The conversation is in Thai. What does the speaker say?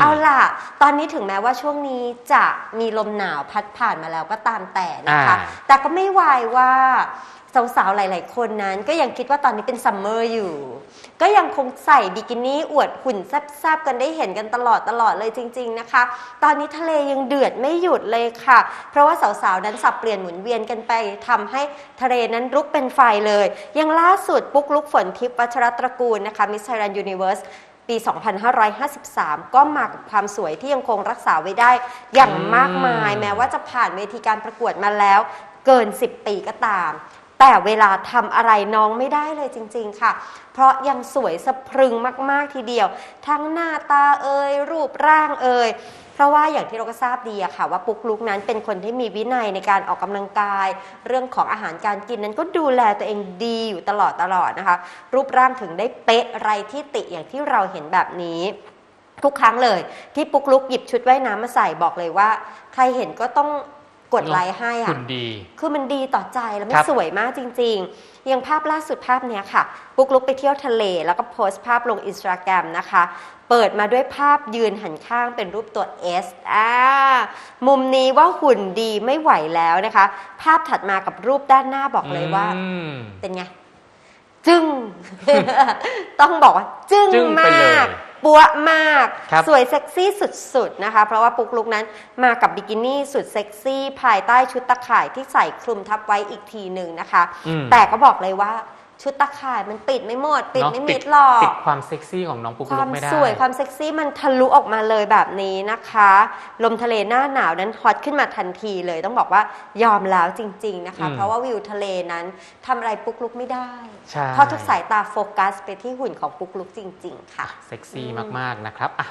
เอาล่ะ ตอนนี้ถึงแม้ว่าช่วงนี้จะมีลมหนาวพัดผ่านมาแล้วก็ตามแต่นะคะ อ่า แต่ก็ไม่วายว่าสาวๆ หลาย ๆ คนนั้น ก็ยังคิดว่าตอนนี้เป็นซัมเมอร์อยู่ ก็ยังคงใส่บิกินี่อวดหุ่นแซ่บๆ กันได้เห็นกันตลอดตลอดเลยจริง ๆ นะคะ ตอนนี้ทะเลยังเดือดไม่หยุดเลยค่ะ เพราะว่าสาวๆ นั้นสับเปลี่ยนหมุนเวียนกันไปทำให้ทะเลนั้นลุกเป็นไฟเลย ยังล่าสุดปุ๊กลุกฝนทิพย์วัชรตระกูลนะคะมิสไทยแลนด์ยูนิเว r ร์ส ปี 2553 ก็มากับความสวยที่ยังคงรักษาไว้ได้อย่างมากมายอืมแม้ว่าจะผ่านเวทีการประกวดมาแล้วเกิน 10 ปีก็ตาม แต่เวลาทำอะไรน้องไม่ได้เลยจริง ๆ ค่ะ เพราะยังสวยสะพรึงมาก ๆ ทีเดียว ทั้งหน้าตาเอ่ยรูปร่างเอ่ยเพราะว่าอย่างที่เราก็ทราบดีอะค่ะ ว่าปุ๊กลุกนั้นเป็นคนที่มีวินัยในการออกกำลังกาย เรื่องของอาหารการกินนั้นก็ดูแลตัวเองดีอยู่ตลอดตลอดนะคะ รูปร่างถึงได้เป๊ะไรที่ติอย่างที่เราเห็นแบบนี้ ทุกครั้งเลย ที่ปุ๊กลุกหยิบชุดว่ายน้ำมาใส่บอกเลยว่า ใครเห็นก็ต้อง กดไลค์ให้อะหุ่นดี คือมันดีต่อใจแล้วมัคนรับสวยมากจริงๆ อย่างภาพล่าสุดภาพเนี้ยค่ะ ปุ๊กลุกไปเที่ยวทะเล แล้วก็โพสต์ภาพลงอินสตาแกรมนะคะ เปิดมาด้วยภาพยืนหันข้างเป็นรูปตัว S อ่า มุมนี้ว่าหุ่นดีไม่ไหวแล้วนะคะ ภาพถัดมากับรูปด้านหน้าบอกเลยว่าอืมเป็นไง จึ้ง ต้องบอกว่า จึ้งจึ้งไปมาเลยก ปัวมาก ครับสวยเซ็กซี่สุดๆนะคะ เพราะว่าปุกลุกนั้นมากับบิกินี่สุดเซ็กซี่ ภายใต้ชุดตะข่ายที่ใส่คลุมทับไว้อีกทีหนึ่งนะคะ อืม แต่ก็บอกเลยว่า ชุดตะข่ายมันปิดไม่หมด ปิดเนาะไม่ปิมิดดหรอกปิดความเซ็กซี่ของน้องปุ๊กคลุวากมไม่ได้ สวยความเซ็กซี่มันทะลุออกมาเลยแบบนี้นะคะ ลมทะเลหน้าหนาวนั้นฮอตขึ้นมาทันทีเลยต้องบอกว่ายอมแล้วจริง ๆนะคะ อืม เพราะว่าวิวทะเลนั้นทำอะไรปุกลุกไม่ได้ ใช่เพราะทุกสายตาโฟกัสไปที่หุ่นของปุกลุกจริง ๆ ค่ะ เซ็กซี่มากๆนะครับอะ